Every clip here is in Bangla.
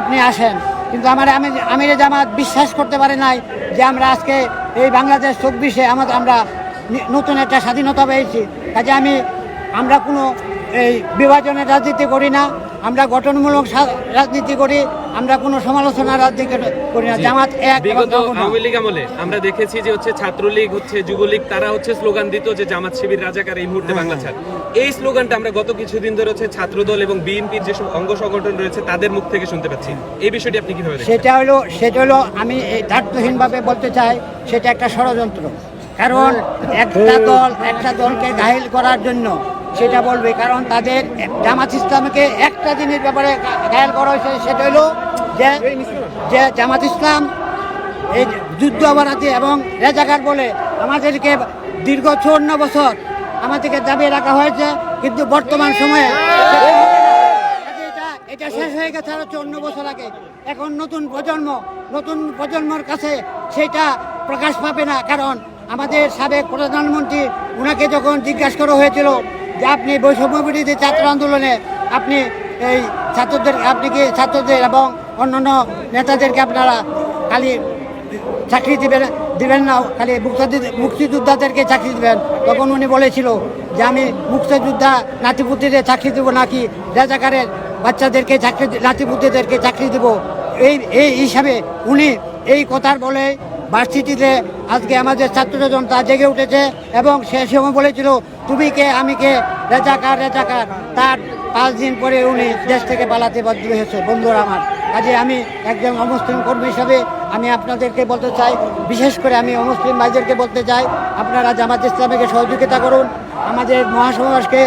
আপনি আসেন। কিন্তু আমার আমি আমিরে জামাত বিশ্বাস করতে পারে নাই যে আমরা আজকে এই বাংলাদেশ চব্বিশে আমাদের আমরা নতুন একটা স্বাধীনতা পেয়েছি। কাজে আমি আমরা কোনো এই বিভাজনের রাজনীতি করি না। আমরা গঠনমূলক রাজনীতি করি আমরা কোনো সমালোচনা রাজনীতি করি না। জামাত এক আওয়ামী লীগ আমলে আমরা দেখেছি যে হচ্ছে ছাত্রলীগ হচ্ছে যুবলীগ তারা হচ্ছে স্লোগান দিত যে জামাত শিবির রাজাকার এই মুহূর্তে বাংলা ছাড়। এই স্লোগানটা আমরা গত কিছুদিন ধরে হচ্ছে ছাত্রদল এবং বিএনপির যেসব অঙ্গ সংগঠন রয়েছে তাদের মুখ থেকে শুনতে পাচ্ছি। এই বিষয়টি আপনি কীভাবে সেটা হলো সেটা হলো আমি এই দায়িত্বহীনভাবে বলতে চাই সেটা একটা ষড়যন্ত্র। কারণ একটা দল একটা দলকে ঘায়েল করার জন্য সেটা বলবে, কারণ তাদের জামাত ইসলামকে একটা জিনিস ব্যাপারে ঘায়েল করা হয়েছে, সেটা হলো যে যে জামাত ইসলাম এই যুদ্ধ অপরাধী এবং রেজাকার বলে আমাদেরকে দীর্ঘ চুয়ান্ন বছর আমাদেরকে দাবি রাখা হয়েছে, কিন্তু বর্তমান সময়ে এটা শেষ হয়ে গেছে আরও চুয়ান্ন বছর আগে। এখন নতুন প্রজন্ম, নতুন প্রজন্মর কাছে সেটা প্রকাশ পাবে না, কারণ আমাদের সাবেক প্রধানমন্ত্রী ওনাকে যখন জিজ্ঞাসা করা হয়েছিল যে আপনি বৈষম্য বিরোধী ছাত্র আন্দোলনে আপনি এই ছাত্রদের, আপনি কি ছাত্রদের এবং অন্যান্য নেতাদেরকে আপনারা খালি চাকরি দিবেন, দেবেন না, খালি মুক্তিযুদ্ধ- মুক্তিযোদ্ধাদেরকে চাকরি দিবেন? তখন উনি বলেছিল যে আমি মুক্তিযোদ্ধা নাতিপুতিদের চাকরি দেবো নাকি রাজাকারের বাচ্চাদেরকে চাকরি নাতিপুতিদেরকে চাকরি দেবো? এই এই হিসাবে উনি এই কথার বলে ভার্সিটিতে আজকে আমাদের ছাত্র জনতা জেগে উঠেছে এবং সে সময় বলেছিল, তুমি কে? আমি কে? রেজাকার রেজাকার। তার পাঁচ দিন পরে উনি দেশ থেকে পালাতে বাধ্য হয়েছে, বন্ধুরা আমার। কাজে আমি একজন অমুসলিম কর্মী হিসাবে আমি আপনাদেরকে বলতে চাই, বিশেষ করে আমি অমুসলিম ভাইদেরকে বলতে চাই, আপনারা জামাত ইসলামীকে সহযোগিতা করুন, আমাদের মহাসমাজকে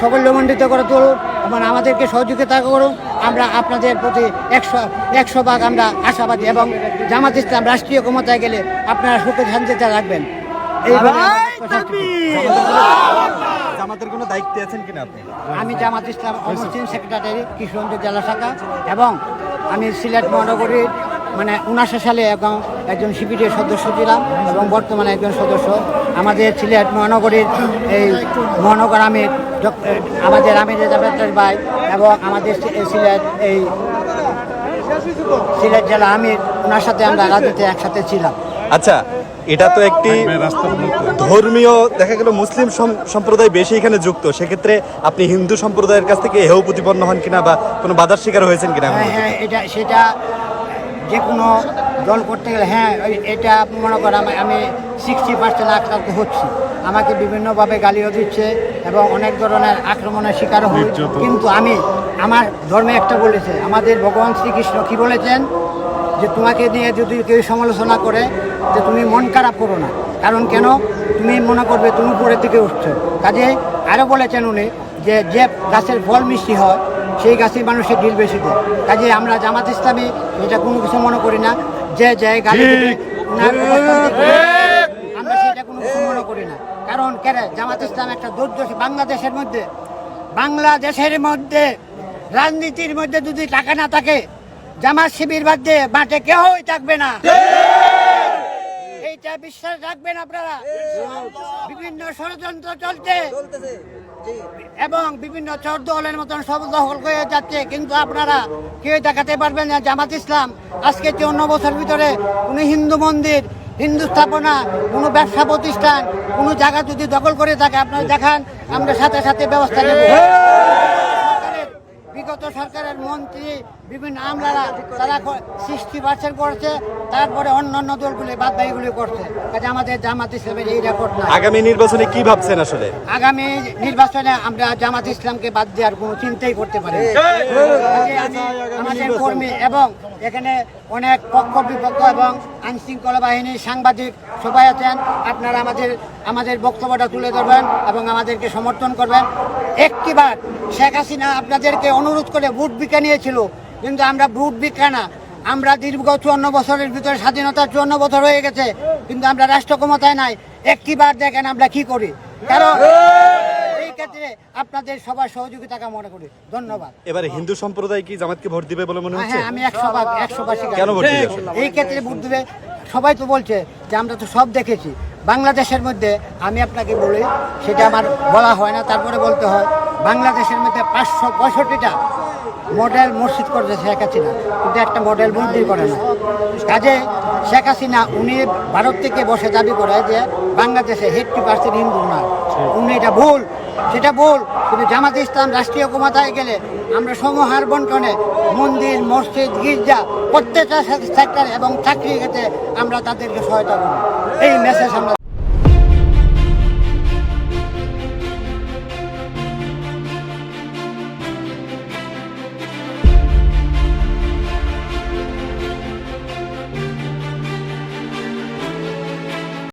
সাফল্যমণ্ডিত করে তুলুন, এবং আমাদেরকে সহযোগিতা করুন। আমরা আপনাদের প্রতি একশো একশো ভাগ আমরা আশাবাদী এবং জামাত ইসলাম রাষ্ট্রীয় ক্ষমতায় গেলে আপনারা সুখে শান্তিতে রাখবেন জামাতের কোনো দায়িত্বে আছেন কিনা আপনি? আমি জামাত ইসলাম অমুসলিম সেক্রেটারি কিশোরগঞ্জ জেলা শাখা এবং আমি সিলেট মহানগরীর মানে উনাশি সালে এবং একজন শিবিরের সদস্য ছিলাম এবং বর্তমানে একজন সদস্য। আমাদের সিলেট মহানগরীর এই মহানগর আমির আমাদের আমির জাভেদার ভাই এবং আমাদের সিলেট এই সিলেট জেলা আমির ওনার সাথে আমরা রাজনীতি একসাথে ছিলাম। আচ্ছা এটা তো একটি ধর্মীয় দেখা গেল মুসলিম সম্প্রদায় বেশি এখানে যুক্ত সেক্ষেত্রে আপনি হিন্দু সম্প্রদায়ের কাছ থেকে হেউ প্রতিপন্ন হন কিনা বা কোনো বাধার শিকার হয়েছেন কিনা হ্যাঁ হ্যাঁ এটা সেটা যে কোনো দল করতে গেলে হ্যাঁ এটা মনে করেন আমি- আমি সিক্সটি পার্সেন্ট আক্রান্ত হচ্ছি। আমাকে বিভিন্নভাবে গালিও দিচ্ছে এবং অনেক ধরনের আক্রমণের শিকার হই। কিন্তু আমি আমার ধর্মে একটা বলেছে আমাদের ভগবান শ্রীকৃষ্ণ কি বলেছেন? যে তোমাকে নিয়ে যদি কেউ সমালোচনা করে যে তুমি মন খারাপ করো না। কারণ কেন? তুমি মনে করবে তুমি উপরের দিকে উঠছো। কাজে আরও বলেছেন উনি যে যে গাছের ফল মিষ্টি হয় সেই গাছের মানুষের ঢিল বেশি দেয়। কাজে আমরা জামাত ইসলামী এটা কোনো কিছু মনে করি না। যে যে গালি সেটা কোনো মনে করি না। কারণ কেন জামাত ইসলাম একটা দুর্দশী। বাংলাদেশের মধ্যে বাংলাদেশের মধ্যে রাজনীতির মধ্যে যদি টাকা না থাকে জামাত শিবির বাদে মাঠে কেউই থাকবে না। এইটা বিশ্বাস রাখবেন আপনারা। বিভিন্ন ষড়যন্ত্র চলছে। এবং বিভিন্ন চর দলের মতন সব দখল হয়ে যাচ্ছে। কিন্তু আপনারা কেউ দেখাতে পারবেন না জামাত ইসলাম। আজকে চৌন্ন বছর ভিতরে কোনো হিন্দু মন্দির হিন্দু স্থাপনা কোনো ব্যবসা প্রতিষ্ঠান কোনো জায়গা যদি দখল করে থাকে আপনারা দেখান আমরা সাথে সাথে ব্যবস্থা নেব। বিগত সরকারের মন্ত্রী বিভিন্ন আমলারা তারা সিক্সটি পার্সেন্ট করছে তারপরে অন্যান্য দলগুলি বাদ বাকিগুলি করছে। কাজে আমাদের জামাত ইসলামের এই রেকর্ড নাই। আগামী নির্বাচনে কি ভাবছেন আসলে? আগামী নির্বাচনে আমরা জামাত ইসলামকে বাদ দেওয়ার কোনো চিন্তাই করতে পারি না। আমি আমাদের কর্মী এবং এখানে অনেক পক্ষ বিপক্ষ এবং আইনশৃঙ্খলা বাহিনীর সাংবাদিক সবাই আছেন। আপনারা আমাদের আমাদের বক্তব্যটা তুলে ধরবেন এবং আমাদেরকে সমর্থন করবেন। একটিবার শেখ হাসিনা আপনাদেরকে অনুরোধ করে ভোট বিকা নিয়েছিল, কিন্তু আমরা ভোট বিকা না। আমরা দীর্ঘ চুয়ান্ন বছরের ভিতরে স্বাধীনতা চুয়ান্ন বছর হয়ে গেছে, কিন্তু আমরা রাষ্ট্র ক্ষমতায় নাই। একটিবার দেখেন আমরা কি করি। কারণ ক্ষেত্রে আপনাদের সবার সহযোগিতা কামনা করি। ধন্যবাদ। এবারে হিন্দু সম্প্রদায় কি জামাতকে ভোট দিবে বলে মনে হ্যাঁ হচ্ছে? হ্যাঁ আমি একশো ভাগ একশো ভাগ কেন ভোট দিবে? এই ক্ষেত্রে ভোট দিবে। সবাই তো বলছে যে আমরা তো সব দেখেছি। বাংলাদেশের মধ্যে আমি আপনাকে বলি সেটা আমার বলা হয় না তারপরে বলতে হয় বাংলাদেশের মধ্যে পাঁচশো পঁয়ষট্টিটা মডেল মসজিদ করেছে শেখ হাসিনা। কিন্তু একটা মডেল মন্দির করে না। কাজে শেখ হাসিনা উনি ভারত থেকে বসে দাবি করে যে বাংলাদেশে হেট্রি পার্সেন্ট হিন্দু না। উনি এটা ভুল সেটা ভুল। কিন্তু জামাত ইসলাম রাষ্ট্রীয় ক্ষমতায় গেলে আমরা সমহার বন্টনে মন্দির মসজিদ গির্জা প্রত্যেকটা সেক্টর এবং চাকরি ক্ষেত্রে আমরা তাদেরকে সহায়তা করব। এই মেসেজ আমরা